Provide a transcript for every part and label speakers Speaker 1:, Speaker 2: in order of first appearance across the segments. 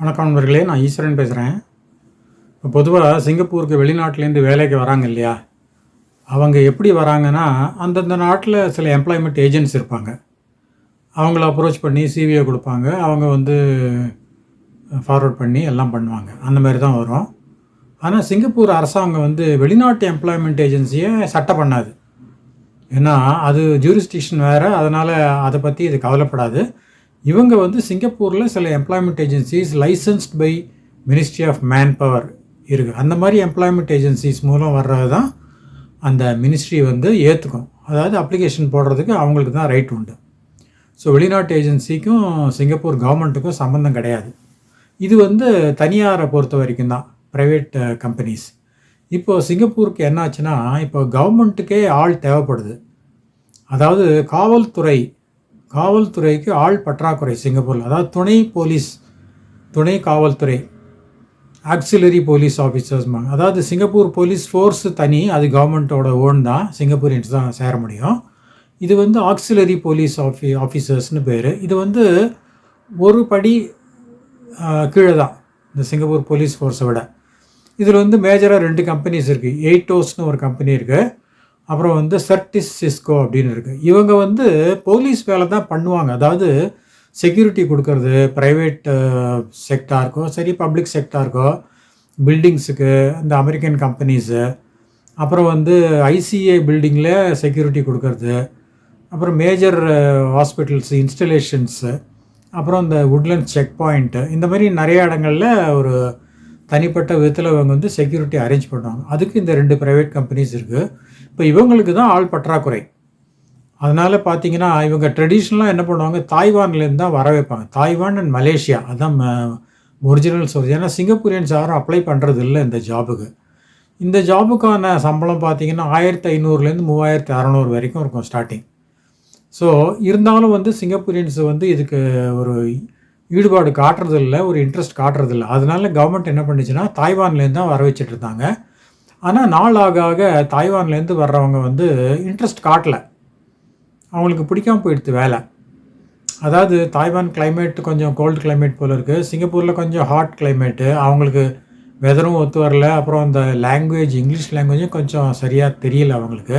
Speaker 1: வணக்கம் நண்பர்களே நான் ஈஸ்வரன் பேசுகிறேன் இப்போ பொதுவாக சிங்கப்பூருக்கு வெளிநாட்டிலேருந்து வேலைக்கு வராங்க இல்லையா? அவங்க எப்படி வராங்கன்னா அந்தந்த நாட்டில் சில எம்ப்ளாய்மெண்ட் ஏஜென்ட்ஸ் இருப்பாங்க. அவங்கள அப்ரோச் பண்ணி சிவியை கொடுப்பாங்க. அவங்க வந்து ஃபார்வர்ட் பண்ணி எல்லாம் பண்ணுவாங்க. அந்த மாதிரி தான் வரும். ஆனால் சிங்கப்பூர் அரசாங்கம் வந்து வெளிநாட்டு எம்ப்ளாய்மெண்ட் ஏஜென்சியை சட்டம் பண்ணாது. ஏன்னா அது ஜூரிஸ்டிக்ஷன் வேறு. அதனால் அதை பற்றி இது கவலைப்படாது. இவங்க வந்து சிங்கப்பூரில் சில employment agencies licensed by ministry of man power இருக்குது அந்த மாதிரி எம்ப்ளாய்மெண்ட் ஏஜென்சிஸ் மூலம் வர்றது தான் அந்த மினிஸ்ட்ரி வந்து ஏற்றுக்கும் அதாவது அப்ளிகேஷன் போடுறதுக்கு அவங்களுக்கு தான் ரைட் உண்டு. ஸோ வெளிநாட்டு ஏஜென்சிக்கும் சிங்கப்பூர் கவர்மெண்ட்டுக்கும் சம்மந்தம் கிடையாது. இது வந்து தனியாரை பொறுத்த வரைக்கும் தான் ப்ரைவேட் கம்பெனிஸ் இப்போது சிங்கப்பூருக்கு என்னாச்சுன்னா இப்போ கவர்மெண்ட்டுக்கே ஆள் தேவைப்படுது. அதாவது காவல்துறை காவல்துறைக்கு ஆள் பற்றாக்குறை. சிங்கப்பூரில். அதாவது துணை போலீஸ் துணை காவல்துறை ஆக்சிலரி போலீஸ் ஆஃபீஸர்ஸ்மாங்க அதாவது சிங்கப்பூர் போலீஸ் ஃபோர்ஸ் தனி அது கவர்மெண்ட்டோட ஓன் தான். சிங்கப்பூரியன்ஸ் தான் சேர முடியும். இது வந்து ஆக்சிலரி போலீஸ் ஆஃபி ஆஃபீஸர்ஸ்னு பேர். இது வந்து ஒரு படி கீழே தான். இந்த சிங்கப்பூர் போலீஸ் ஃபோர்ஸை விட. இதில் வந்து மேஜராக ரெண்டு கம்பெனிஸ் இருக்குது எயிட்டோஸ்னு ஒரு கம்பெனி இருக்குது அப்புறம் வந்து சர்டிஸ் சிஸ்கோ அப்படின்னு இருக்குது இவங்க வந்து போலீஸ் வேலை தான் பண்ணுவாங்க. அதாவது செக்யூரிட்டி கொடுக்கறது ப்ரைவேட் செக்டாருக்கோ சரி பப்ளிக் செக்டாருக்கோ பில்டிங்ஸுக்கு இந்த அமெரிக்கன் கம்பெனிஸு அப்புறம் வந்து ஐசிஏ பில்டிங்கில் செக்யூரிட்டி கொடுக்கறது அப்புறம் மேஜர் ஹாஸ்பிட்டல்ஸ் இன்ஸ்டலேஷன்ஸு அப்புறம் இந்த உட்லண்ட் செக் பாயிண்ட்டு இந்த மாதிரி நிறைய இடங்களில் ஒரு தனிப்பட்ட விதத்தில் இவங்க வந்து செக்யூரிட்டி அரேஞ்ச் பண்ணுவாங்க அதுக்கு இந்த ரெண்டு ப்ரைவேட் கம்பெனிஸ் இருக்குது இப்போ இவங்களுக்கு தான் ஆள் பற்றாக்குறை. அதனால் பார்த்தீங்கன்னா இவங்க ட்ரெடிஷ்னலாக என்ன பண்ணுவாங்க? தாய்வான்லேருந்து தான் வர வைப்பாங்க. Taiwan and Malaysia. அதான் ஒரிஜினல் சோர்ஸ் ஏன்னா சிங்கப்பூரியன்ஸ் யாரும் அப்ளை பண்ணுறது இல்லை இந்த ஜாபுக்கு இந்த ஜாபுக்கான சம்பளம் பார்த்தீங்கன்னா ஆயிரத்தி ஐநூறுலேருந்து மூவாயிரத்தி அறநூறு வரைக்கும் இருக்கும் ஸ்டார்டிங் ஸோ இருந்தாலும் வந்து சிங்கப்பூரியன்ஸ் வந்து இதுக்கு ஒரு ஈடுபாடு காட்டுறதில்ல ஒரு இன்ட்ரெஸ்ட் காட்டுறதில்ல. அதனால கவர்மெண்ட் என்ன பண்ணுச்சுன்னா தாய்வான்லேருந்து தான் வர வச்சுட்டு இருந்தாங்க. ஆனால் நாள் ஆக ஆக தாய்வான்லேருந்து வர்றவங்க வந்து இன்ட்ரெஸ்ட் காட்டலை. அவங்களுக்கு பிடிக்காமல் போயிடுது வேலை. அதாவது தாய்வான் கிளைமேட் கொஞ்சம் கோல்டு கிளைமேட் போல் இருக்குது சிங்கப்பூரில் கொஞ்சம் ஹாட் கிளைமேட்டு அவங்களுக்கு வெதரும் ஒத்து வரல. அப்புறம் அந்த லாங்குவேஜ் இங்கிலீஷ் லாங்குவேஜும் கொஞ்சம் சரியாக தெரியல அவங்களுக்கு.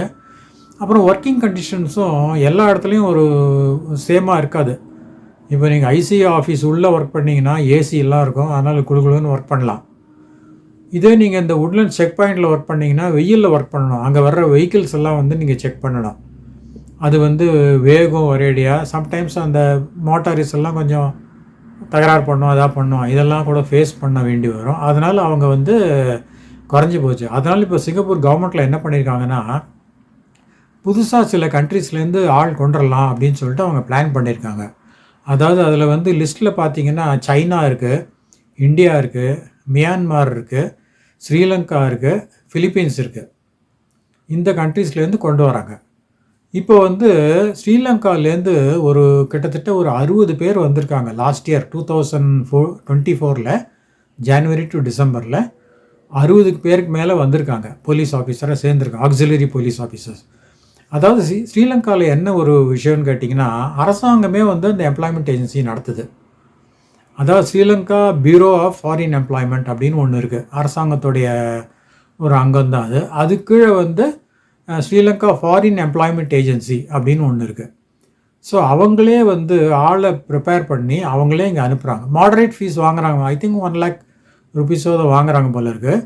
Speaker 1: அப்புறம் ஒர்க்கிங் கண்டிஷன்ஸும் எல்லா இடத்துலையும் ஒரு சேமாக இருக்காது. இப்போ நீங்கள் ஐசிஐ ஆஃபீஸ் உள்ளே ஒர்க் பண்ணிங்கன்னா ஏசி எல்லாம் இருக்கும். அதனால் குழுகுழுன்னு ஒர்க் பண்ணலாம். இதே நீங்கள் இந்த உட்லண்ட் செக் பாயிண்டில் ஒர்க் பண்ணீங்கன்னா வெயிலில் ஒர்க் பண்ணணும். அங்கே வர்ற வெஹிக்கிள்ஸ் எல்லாம் வந்து நீங்கள் செக் பண்ணணும். அது வந்து வேகம் ஒரேடியாக சம்டைம்ஸ் அந்த மோட்டாரிஸ் எல்லாம் கொஞ்சம் தகராறு பண்ணோம் அதாக பண்ணோம். இதெல்லாம் கூட ஃபேஸ் பண்ண வேண்டி வரும். அதனால் அவங்க வந்து குறைஞ்சி போச்சு. அதனால் இப்போ சிங்கப்பூர் கவர்மெண்ட்டில் என்ன பண்ணியிருக்காங்கன்னா புதுசாக சில கண்ட்ரீஸ்லேருந்து ஆள் கொண்டுடலாம் அப்படின்னு சொல்லிட்டு அவங்க பிளான் பண்ணியிருக்காங்க அதாவது அதில் வந்து லிஸ்ட்டில் பார்த்தீங்கன்னா சைனா இருக்குது இந்தியா இருக்குது மியான்மார் இருக்குது ஸ்ரீலங்கா இருக்குது ஃபிலிப்பீன்ஸ் இருக்குது இந்த கண்ட்ரீஸ்லேருந்து கொண்டு வராங்க. இப்போ வந்து ஸ்ரீலங்காலேருந்து ஒரு கிட்டத்தட்ட ஒரு அறுபது பேர் வந்திருக்காங்க last year two thousand four twenty ஃபோரில் ஜான்வரி டு டிசம்பரில் அறுபதுக்கு பேருக்கு மேலே வந்திருக்காங்க. போலீஸ் ஆஃபீஸராக சேர்ந்துருக்காங்க. ஆக்சிலரி போலீஸ் ஆஃபீஸர்ஸ் அதாவது ஸ்ரீ ஸ்ரீலங்காவில் என்ன ஒரு விஷயம்னு கேட்டிங்கன்னா அரசாங்கமே வந்து அந்த எம்ப்ளாய்மெண்ட் ஏஜென்சி நடத்துது. அதாவது Sri Lanka bureau of foreign employment அப்படின்னு ஒன்று இருக்குது அரசாங்கத்துடைய ஒரு அங்கம் தான் அது. அது கீழே வந்து ஸ்ரீலங்கா ஃபாரின் எம்ப்ளாய்மெண்ட் ஏஜென்சி அப்படின்னு ஒன்று இருக்குது ஸோ அவங்களே வந்து ஆளை ப்ரிப்பேர் பண்ணி அவங்களே இங்கே அனுப்புகிறாங்க மாடரேட் ஃபீஸ் வாங்குறாங்க. ஐ திங்க் ஒன் லேக் ருபீஸோ அதை வாங்குறாங்க போல இருக்குது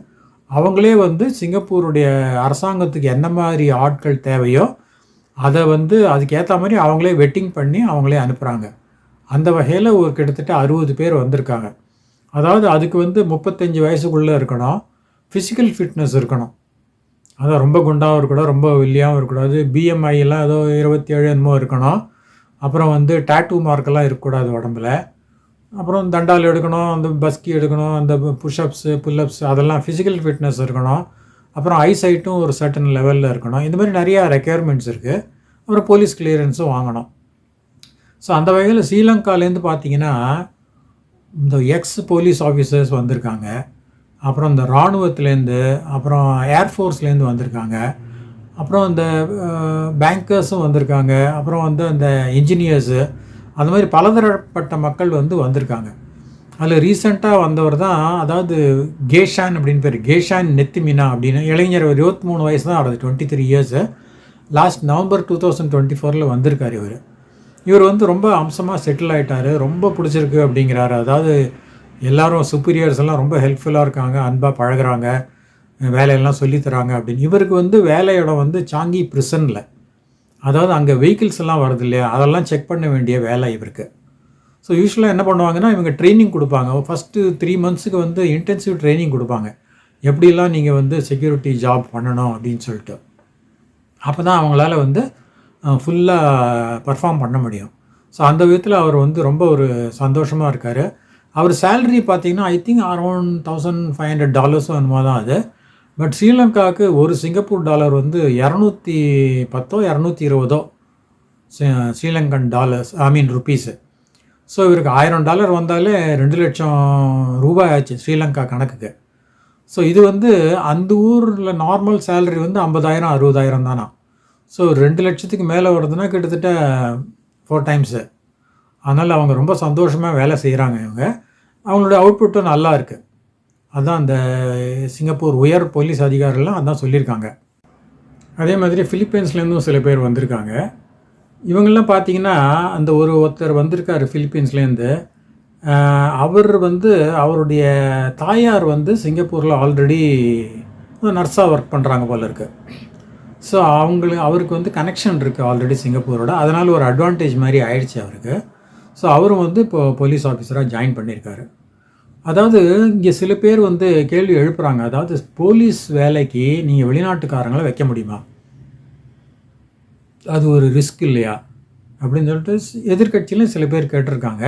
Speaker 1: அவங்களே வந்து சிங்கப்பூருடைய அரசாங்கத்துக்கு என்ன மாதிரி ஆட்கள் தேவையோ அதை வந்து அதுக்கேற்ற மாதிரி அவங்களே வெட்டிங் பண்ணி அவங்களே அனுப்புகிறாங்க அந்த வகையில் ஒரு கிட்டத்தட்ட அறுபது பேர் வந்திருக்காங்க. அதாவது அதுக்கு வந்து முப்பத்தஞ்சு வயசுக்குள்ளே இருக்கணும். ஃபிசிக்கல் ஃபிட்னஸ் இருக்கணும். அதான் ரொம்ப குண்டாகவும் இருக்கக்கூடாது ரொம்ப வில்லியாகவும் இருக்கக்கூடாது. பிஎம்ஐ எல்லாம் ஏதோ இருபத்தி ஏழு என்னமோ இருக்கணும். அப்புறம் வந்து டேட்டூ மார்க்கெல்லாம் இருக்கக்கூடாது உடம்புல. அப்புறம் தண்டால் எடுக்கணும் அந்த பஸ்கி எடுக்கணும் அந்த புஷ்அப்ஸு புல்லப்ஸ் அதெல்லாம் ஃபிசிக்கல் ஃபிட்னஸ் இருக்கணும். அப்புறம் ஐசைட்டும் ஒரு சர்டன் லெவலில் இருக்கணும். இந்த மாதிரி நிறையா ரெக்குயர்மெண்ட்ஸ் இருக்குது அப்புறம் போலீஸ் கிளியரன்ஸும் வாங்கணும். ஸோ அந்த வகையில் ஸ்ரீலங்காலேருந்து பார்த்தீங்கன்னா இந்த எக்ஸ் போலீஸ் ஆஃபீஸர்ஸ் வந்திருக்காங்க. அப்புறம் இந்த இராணுவத்துலேருந்து அப்புறம் ஏர்ஃபோர்ஸ்லேருந்து வந்திருக்காங்க. அப்புறம் இந்த பேங்கர்ஸும் வந்திருக்காங்க. அப்புறம் வந்து அந்த இன்ஜினியர்ஸு அந்த மாதிரி பலதரப்பட்ட மக்கள் வந்து வந்திருக்காங்க. அதில் ரீசெண்டாக வந்தவர் தான் அதாவது கேஷான் அப்படின்னு பேர். கேஷான் நெத்திமினா அப்படின்னு. இளைஞர் ஒரு இருபத்தி மூணு வயசு தான் ஆகுது twenty three years last November two thousand twenty ஃபோரில் வந்திருக்கார் இவர். இவர் வந்து ரொம்ப அம்சமாக செட்டில் ஆகிட்டார் ரொம்ப பிடிச்சிருக்கு அப்படிங்கிறாரு. அதாவது எல்லாரும் சுப்பீரியர்ஸ் எல்லாம் ரொம்ப ஹெல்ப்ஃபுல்லாக இருக்காங்க. அன்பாக பழகுறாங்க. வேலையெல்லாம் சொல்லித் தராங்க அப்படின்னு. இவருக்கு வந்து வேலையோட வந்து சாங்கி பிரிசனில் அதாவது அங்கே வெஹிக்கிள்ஸ் எல்லாம் வருது இல்லையா? அதெல்லாம் செக் பண்ண வேண்டிய வேலை இவருக்கு. ஸோ யூஸ்வலாக என்ன பண்ணுவாங்கன்னா இவங்க ட்ரைனிங் கொடுப்பாங்க. ஃபஸ்ட்டு த்ரீ மந்த்ஸுக்கு வந்து இன்டென்சிவ் ட்ரைனிங் கொடுப்பாங்க. எப்படிலாம் நீங்கள் வந்து செக்யூரிட்டி ஜாப் பண்ணணும் அப்படின்னு சொல்லிட்டு. அப்போ தான் அவங்களால வந்து ஃபுல்லாக பர்ஃபார்ம் பண்ண முடியும். ஸோ அந்த விதத்தில் அவர் வந்து ரொம்ப ஒரு சந்தோஷமாக இருக்கார். அவர் சேலரி பார்த்தீங்கன்னா I think around thousand five hundred டாலர்ஸும் என்னமோ தான் அது. பட் ஸ்ரீலங்காவுக்கு ஒரு சிங்கப்பூர் டாலர் வந்து இரநூத்தி பத்தோ இரநூத்தி இருபதோ Sri Lankan dollars I mean rupees so இவருக்கு ஆயிரம் டாலர் வந்தாலே ரெண்டு லட்சம் ரூபாய் ஆச்சு ஸ்ரீலங்கா கணக்குக்கு. ஸோ இது வந்து அந்த ஊரில் நார்மல் சேலரி வந்து ஐம்பதாயிரம் அறுபதாயிரம் தானா? ஸோ ரெண்டு லட்சத்துக்கு மேலே வருதுன்னா கிட்டத்தட்ட ஃபோர் டைம்ஸு அதனால் அவங்க ரொம்ப சந்தோஷமாக வேலை செய்கிறாங்க இவங்க. அவங்களோட அவுட்புட்டும் நல்லா இருக்குது அதான் அந்த சிங்கப்பூர் உயர் போலீஸ் அதிகாரிலாம் அதான் சொல்லியிருக்காங்க. அதே மாதிரி ஃபிலிப்பைன்ஸ்லேருந்தும் சில பேர் வந்திருக்காங்க. இவங்கெல்லாம் பார்த்தீங்கன்னா அந்த ஒரு ஒருத்தர் வந்திருக்காரு ஃபிலிப்பீன்ஸ்லேருந்து அவர் வந்து அவருடைய தாயார் வந்து சிங்கப்பூரில் ஆல்ரெடி நர்ஸாக ஒர்க் பண்ணுறாங்க போல இருக்கு. ஸோ அவங்களுக்கு அவருக்கு வந்து கனெக்ஷன் இருக்குது ஆல்ரெடி சிங்கப்பூரோட. அதனால் ஒரு அட்வான்டேஜ் மாதிரி ஆயிடுச்சு அவருக்கு. ஸோ அவரும் வந்து இப்போ போலீஸ் ஆஃபீஸராக ஜாயின் பண்ணியிருக்காரு. அதாவது இங்கே சில பேர் வந்து கேள்வி எழுப்புறாங்க. அதாவது போலீஸ் வேலைக்கு நீங்கள் வெளிநாட்டுக்காரங்களை வைக்க முடியுமா? அது ஒரு ரிஸ்க் இல்லையா? அப்படின்னு சொல்லிட்டு எதிர்கட்சியிலும் சில பேர் கேட்டிருக்காங்க.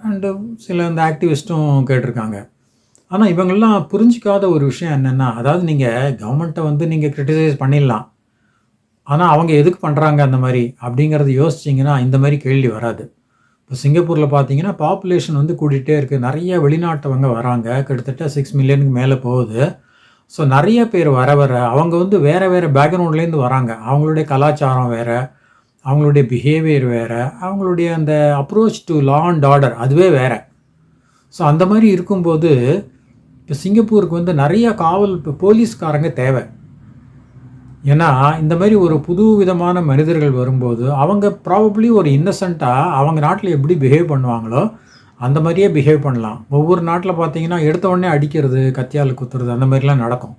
Speaker 1: அண்டு சில இந்த ஆக்டிவிஸ்ட்டும் கேட்டிருக்காங்க. ஆனால் இவங்கெல்லாம் புரிஞ்சிக்காத ஒரு விஷயம் என்னென்னா அதாவது நீங்கள் கவர்மெண்ட்டை வந்து நீங்கள் க்ரிட்டிசைஸ் பண்ணிடலாம். ஆனால் அவங்க எதுக்கு பண்ணுறாங்க அந்த மாதிரி? அப்படிங்கிறத யோசிச்சிங்கன்னா இந்த மாதிரி கேள்வி வராது. இப்போ சிங்கப்பூரில் பார்த்தீங்கன்னா பாப்புலேஷன் வந்து கூட்டிகிட்டே இருக்குது நிறைய வெளிநாட்டவங்க வராங்க. கிட்டத்தட்ட சிக்ஸ் மில்லியனுக்கு மேலே போகுது. ஸோ நிறைய பேர் வர வர அவங்க வந்து வேறு வேறு பேக்ரவுண்ட்லேருந்து வராங்க. அவங்களுடைய கலாச்சாரம் வேறு அவங்களுடைய பிஹேவியர் வேறு அவங்களுடைய அந்த approach to law and order அதுவே வேறு. ஸோ அந்த மாதிரி இருக்கும்போது இப்போ சிங்கப்பூருக்கு வந்து நிறைய காவல் இப்போ போலீஸ்காரங்க தேவை. ஏன்னா இந்த மாதிரி ஒரு புது விதமான மனிதர்கள் வரும்போது அவங்க ப்ராபப்ளி ஒரு இன்னசென்ட்டாக அவங்க நாட்டில் எப்படி பிஹேவ் பண்ணுவாங்களோ அந்த மாதிரியே பிஹேவ் பண்ணலாம். ஒவ்வொரு நாட்டில் பார்த்தீங்கன்னா எடுத்த உடனே அடிக்கிறது கத்தியால் குத்துறது அந்த மாதிரிலாம் நடக்கும்.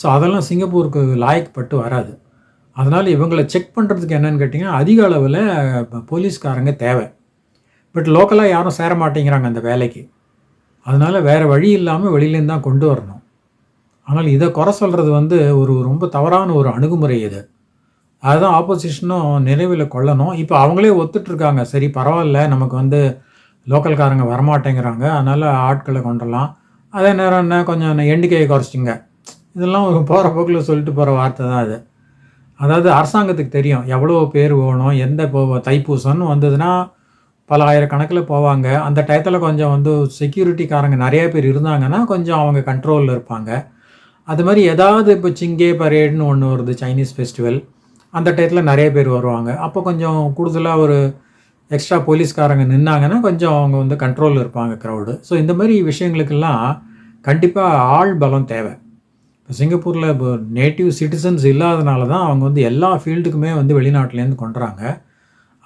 Speaker 1: ஸோ அதெல்லாம் சிங்கப்பூருக்கு லாயக்கப்பட்டு வராது. அதனால் இவங்களை செக் பண்ணுறதுக்கு என்னன்னு கேட்டிங்கன்னா அதிக அளவில் போலீஸ்காரங்க தேவை. பட் லோக்கலாக யாரும் சேர மாட்டேங்கிறாங்க அந்த வேலைக்கு. அதனால் வேறு வழி இல்லாமல் வெளியிலேருந்து தான் கொண்டு வரணும். ஆனால் இதை குறை சொல்கிறது வந்து ஒரு ரொம்ப தவறான ஒரு அணுகுமுறை இது. அதுதான் ஆப்போசிஷனும் நினைவில் கொள்ளணும். இப்போ அவங்களே ஒத்துட்ருக்காங்க. சரி பரவாயில்ல. நமக்கு வந்து லோக்கல்காரங்க வரமாட்டேங்கிறாங்க. அதனால் ஆட்களை கொண்டலாம் அதே நேரம் என்ன? கொஞ்சம் எண்ணிக்கையை குறைச்சிங்க. இதெல்லாம் போகிற போக்கில் சொல்லிட்டு போகிற வார்த்தை தான் அது. அதாவது அரசாங்கத்துக்கு தெரியும். எவ்வளோ பேர் வேணும் எந்த இப்போ தைப்பூசம்னு வந்ததுன்னா பல ஆயிரக்கணக்கில் போவாங்க. அந்த டயத்தில் கொஞ்சம் வந்து செக்யூரிட்டிக்காரங்க நிறைய பேர் இருந்தாங்கன்னா கொஞ்சம் அவங்க கண்ட்ரோலில் இருப்பாங்க. அது மாதிரி ஏதாவது இப்போ சிங்கே பரேட்னு ஒன்று வருது சைனீஸ் ஃபெஸ்டிவல் அந்த டயத்தில் நிறைய பேர் வருவாங்க. அப்போ கொஞ்சம் கூடுதலாக ஒரு எக்ஸ்ட்ரா போலீஸ்காரங்க நின்னாங்கன்னா கொஞ்சம் அவங்க வந்து கண்ட்ரோலில் இருப்பாங்க க்ரௌடு ஸோ இந்த மாதிரி விஷயங்களுக்கெல்லாம் கண்டிப்பாக ஆள் பலம் தேவை. இப்போ சிங்கப்பூரில் இப்போ நேட்டிவ் சிட்டிசன்ஸ் இல்லாதனால தான் அவங்க வந்து எல்லா ஃபீல்டுக்குமே வந்து வெளிநாட்டிலேருந்து கொண்டுறாங்க.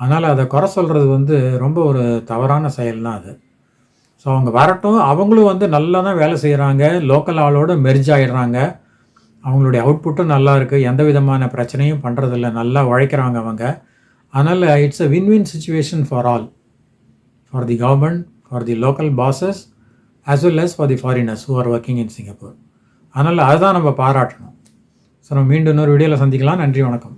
Speaker 1: அதனால் அதை குறை சொல்கிறது வந்து ரொம்ப ஒரு தவறான செயல் தான் அது. ஸோ அவங்க வரட்டும். அவங்களும் வந்து நல்லா தான் வேலை செய்கிறாங்க லோக்கல் ஆளோட மெர்ஜ் ஆகிடுறாங்க அவங்களுடைய அவுட்புட்டும் நல்லா இருக்குது எந்த விதமான பிரச்சனையும் பண்ணுறதில்ல நல்லா உழைக்கிறாங்க அவங்க. அதனால் it's a win win situation for all for the government for the local bosses as well as for the foreigners who are working in Singapore அதனால் அதுதான் நம்ம பாராட்டணும். ஸோ நம்ம மீண்டும் இன்னொரு வீடியோவில் சந்திக்கலாம். நன்றி வணக்கம்.